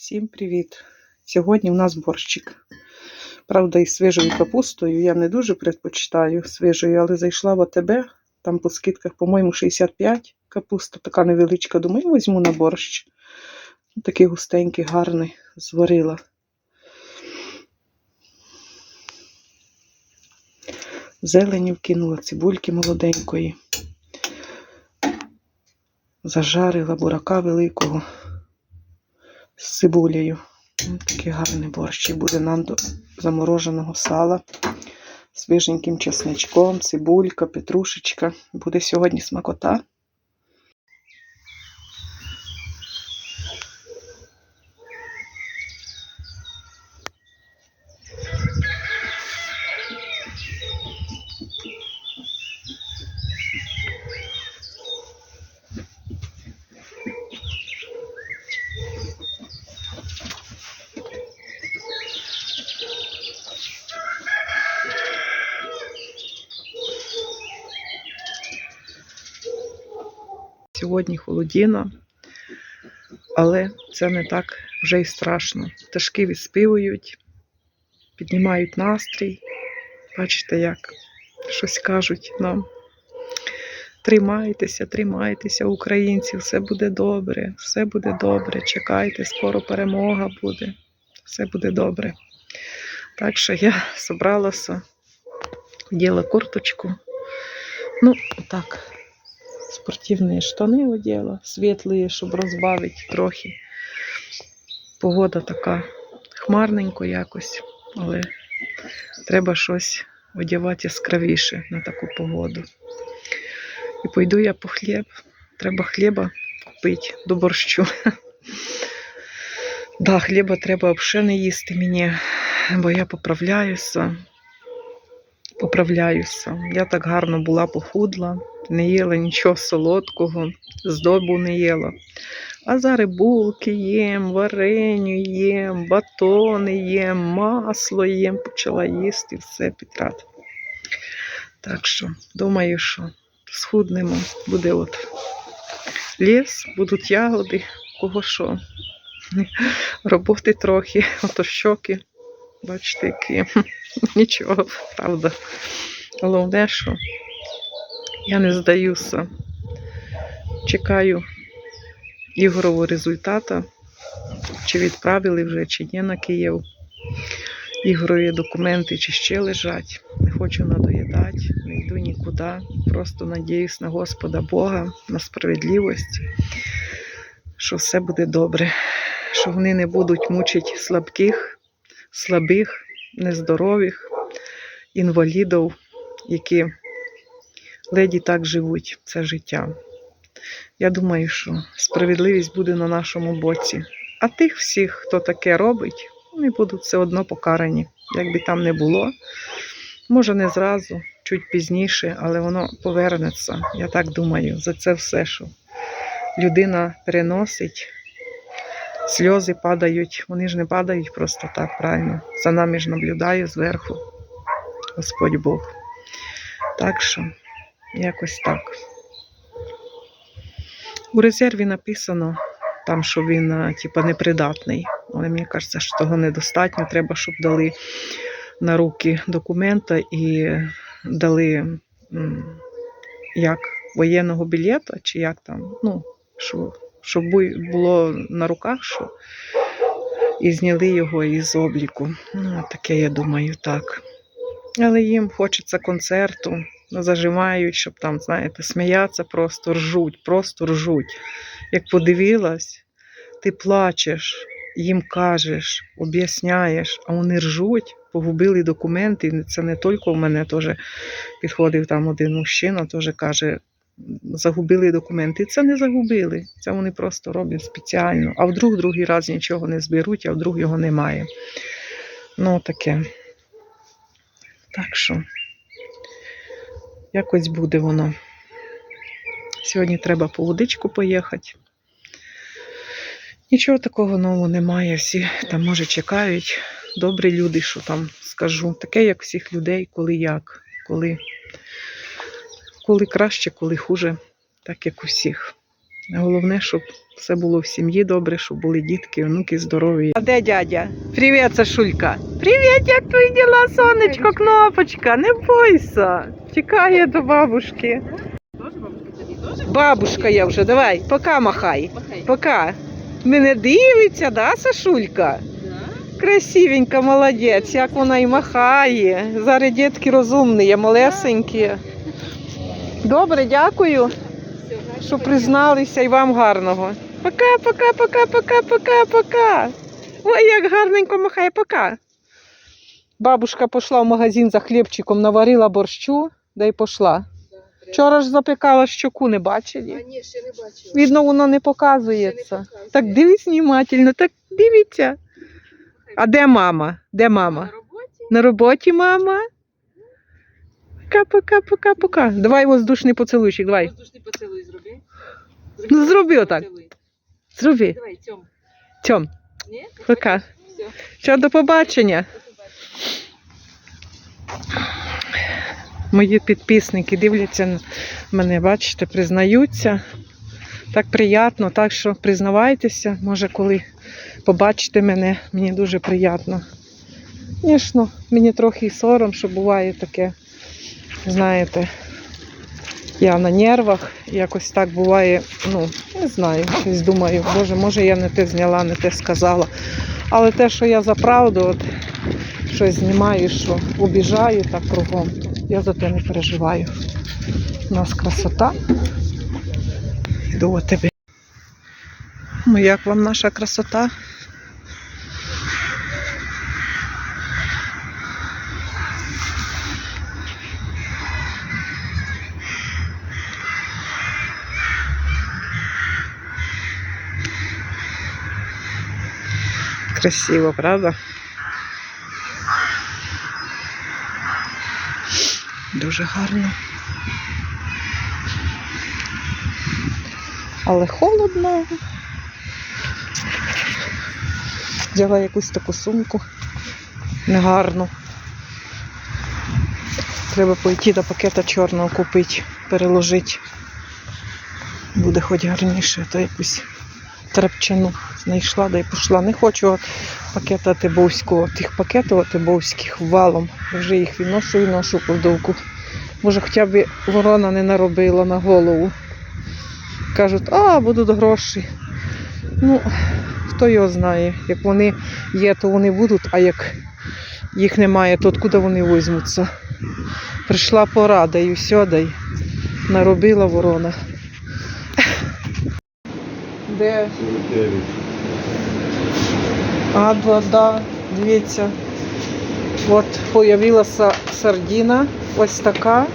Всім привіт! Сьогодні у нас борщик. Правда, із свіжою капустою. Я не дуже предпочитаю свіжою, але зайшла в АТБ, там по скидках, по-моєму, 65 капуста, така невеличка. Думаю, візьму на борщ. Такий густенький, гарний, зварила. Зелені вкинула, цибульки молоденької. Зажарила бурака великого з цибулею. Ось Такий гарний борщ. буде нам до замороженого сала. з виженьким чесничком, цибулька, петрушечка. Буде сьогодні смакота. Сьогодні холодіно, але це не так вже й страшно. Пташки відспівують, піднімають настрій. Бачите, як щось кажуть нам. Тримайтеся, тримайтеся, українці, все буде добре, все буде добре. Чекайте, скоро перемога буде, все буде добре. Так що я зібралася, оділа курточку. Ну, так, спортивні штани оділа, світлі, щоб розбавити трохи. Погода така хмарненько якось, але треба щось одягати яскравіше на таку погоду. І пойду я по хліб. Треба хліба купити до борщу. Да, хліба треба взагалі не їсти мені, бо я поправляюся. Поправляюся. Я так гарно була похудла, не їла нічого солодкого, здобу не їла. А зараз булки їм, вареню їм, батони їм, масло їм, почала їсти все підряд. Так що, думаю, що схуднемо. Буде от ліс, будуть ягоди, кого що. Роботи трохи, ото щоки. Бачите, які. Нічого, правда. Головне, що я не здаюся. Чекаю ігрового результату, чи відправили вже, чи ні на Київ. Ігрові документи чи ще лежать. Не хочу надоїдати, не йду нікуди. Просто надіюсь на Господа Бога, на справедливість, що все буде добре, що вони не будуть мучити слабких, слабих, нездорових, інвалідів, які леді так живуть це життя. Я думаю, що справедливість буде на нашому боці. А тих всіх, хто таке робить, вони будуть все одно покарані, як би там не було. Може, не зразу, чуть пізніше, але воно повернеться. Я так думаю, за це все, що людина переносить, сльози падають, вони ж не падають просто так, правильно. За нами ж наблюдає зверху Господь Бог. Так що, якось так. У резерві написано там, що він е, типа непридатний. Але мені кажеться, що того недостатньо. Треба, щоб дали на руки документа і дали як воєнного білета, чи як там, ну, що, щоб було на руках, що і зняли його із обліку. Ну, таке, я думаю, так. Але їм хочеться концерту, зажимають, щоб там, знаєте, сміятися, просто ржуть, просто ржуть. Як подивилась, ти плачеш, їм кажеш, об'ясняєш, а вони ржуть, погубили документи. Це не тільки у мене теж підходив там один мужчина, теж каже, загубили документи. Це не загубили. Це вони просто роблять спеціально. А вдруг другий раз нічого не зберуть, а вдруг його немає. Ну, таке. Так що, якось буде воно. Сьогодні треба по водичку поїхати. Нічого такого нового немає. Всі там, може, чекають. Добрі люди, що там скажу. Таке, як всіх людей, коли як. Коли, коли краще, коли хуже, так як у всіх. Головне, щоб все було в сім'ї добре, щоб були дітки, онуки здорові. А де дядя? Привіт, Сашулька. Привіт, як твої діла, сонечко, кнопочка, не бойся. Чекає до бабушки. Бабушка я вже, давай, пока махай. Пока. Мене дивиться, да, Сашулька? Красивенька, молодець, як вона і махає. Зараз дітки розумні, малесенькі. Добре, дякую, що призналися і вам гарного. Пока, пока, пока, пока, пока, пока. Ой, як гарненько махає, пока. Бабушка пішла в магазин за хлібчиком, наварила борщу, да й пішла. Вчора ж запекала щоку, не бачили? А ні, ще не бачила. Видно, воно не Ще не показується. показує. Так дивись внимательно, так дивіться. А де мама? Де мама? На роботі? На роботі мама? Пока, пока, пока, пока. Давай воздушний поцілуйчик, давай. Воздушний поцілуй зроби. Ну, зроби отак. Зроби. Давай, Тьом. Тьом, Ні? пока. Все. Що, до побачення. Мої підписники дивляться на мене, бачите, признаються. Так приємно, так що признавайтеся, може, коли побачите мене, мені дуже приємно. Звісно, мені трохи і сором, що буває таке, знаєте, я на нервах, якось так буває, ну, не знаю, щось думаю, боже, може я не те зняла, не те сказала. Але те, що я за правду, от, щось знімаю, що обіжаю так кругом, я за те не переживаю. У нас красота. Йду тебе. Ну, як вам наша красота? Красиво, правда? Дуже гарно. Але холодно. Взяла якусь таку сумку. Негарну. Треба пойти до пакета чорного купити, переложити. Буде хоч гарніше, то якусь трапчану знайшла, да й пішла. Не хочу пакета тибовського, тих пакетів тибовських валом. Вже їх відношу і ношу в кладовку. Може, хоча б ворона не наробила на голову. Кажуть, а, будуть гроші. Ну, хто його знає. Як вони є, то вони будуть, а як їх немає, то откуда вони візьмуться. Прийшла пора, да і все, наробила ворона. Де? А, да, да, дивіться. От появилася сардіна, ось така.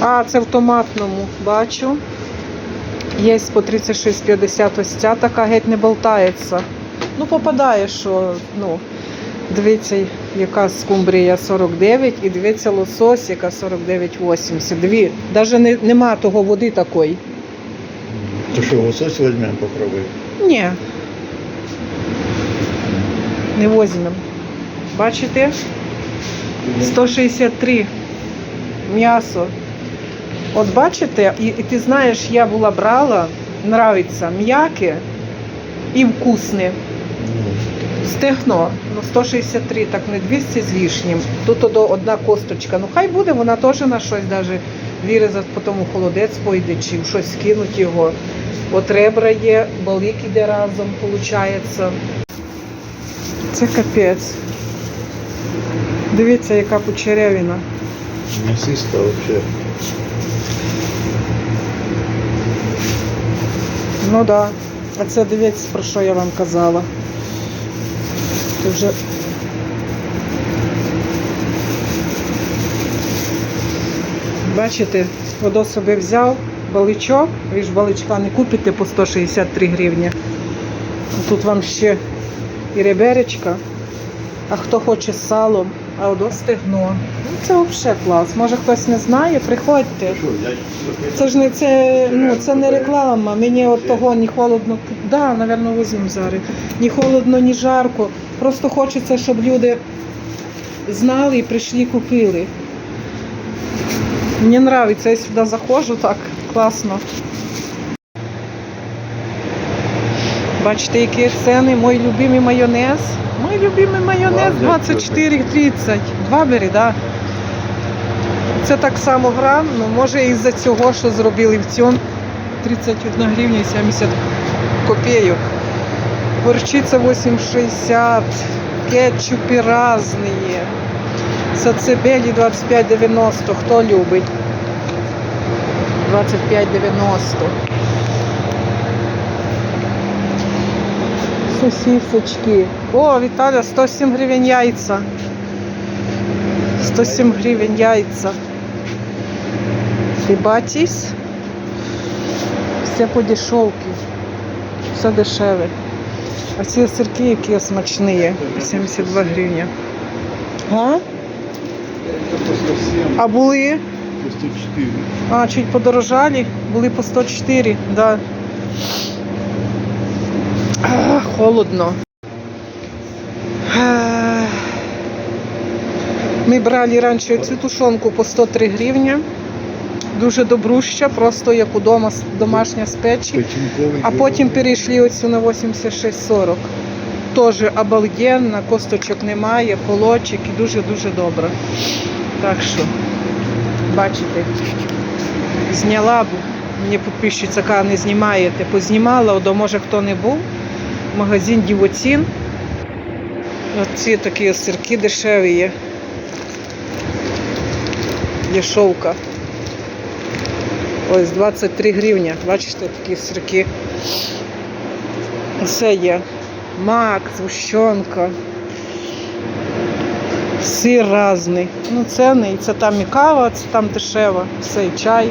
А, це в томатному, бачу. Є по 36,50 ось ця така геть не болтається. Ну, попадає, що, ну, дивіться, яка скумбрія 49 і дивіться лосось, яка 49,80. Дві. Навіть не, нема того води такої. То що, лосось візьмемо попробуй. Ні. Не возьмемо. Бачите? 163 м'ясо. От бачите, і, і ти знаєш, я була брала, нравиться м'яке і вкусне. Стегно, ну 163, так не 200 з лишнім. Тут одна косточка. Ну хай буде, вона теж на щось даже вирізати, потім у холодець пойде, чи в щось скинуть його. От ребра є, балик іде разом, виходить. Це капець. Дивіться, яка кучерявина. Мясисто вообще. Ну да. А це дивіться, про що я вам казала. Це вже. Бачите, водо собі взяв баличок, ви ж баличка не купите по 163 гривні. Тут вам ще і реберечка. А хто хоче з салом, а одо стегно. Ну, це взагалі клас. Може хтось не знає, приходьте. Це ж не це, ну, це не реклама. Мені от того ні холодно. Да, напевно, візьмемо зараз. Ні холодно, ні жарко. Просто хочеться, щоб люди знали і прийшли, купили. Мені подобається, я сюди заходжу так класно. Бачите, які ціни. Мой любимий майонез. Мой любимий майонез 24,30. Два бери, так. Да. Це так само грам, ну може із-за цього, що зробили в цьому 31 гривня і 70 копійок. Горчиця 8,60, кетчупи різні. Сацебелі 25,90. Хто любить? 25,90. Сосисочки. О, Віталя, 107 гривень яйця. 107 гривень яйця. Хлібатіс. Все по дешевці. Все дешеве. А ці сирки, які смачні, 72 гривні. А? А були? по 104. А, чуть подорожали, були по 104, да. Холодно. Ми брали раніше цю тушонку по 103 гривні. Дуже добруща, просто як удома домашня з печі. А потім перейшли оцю на 86,40. Теж обалденна, косточок немає, полочок і дуже-дуже добре. Так що, бачите, зняла б, мені підписчиця каже, не знімаєте, познімала, до може хто не був. Магазин Дівоцін. Оці такі сирки дешеві є. Є шовка. Ось 23 гривні. Бачите, такі сирки. Все є. Мак, згущенка. Сир різний. Ну, ціни. Це там і кава, це там дешево. Все, і чай.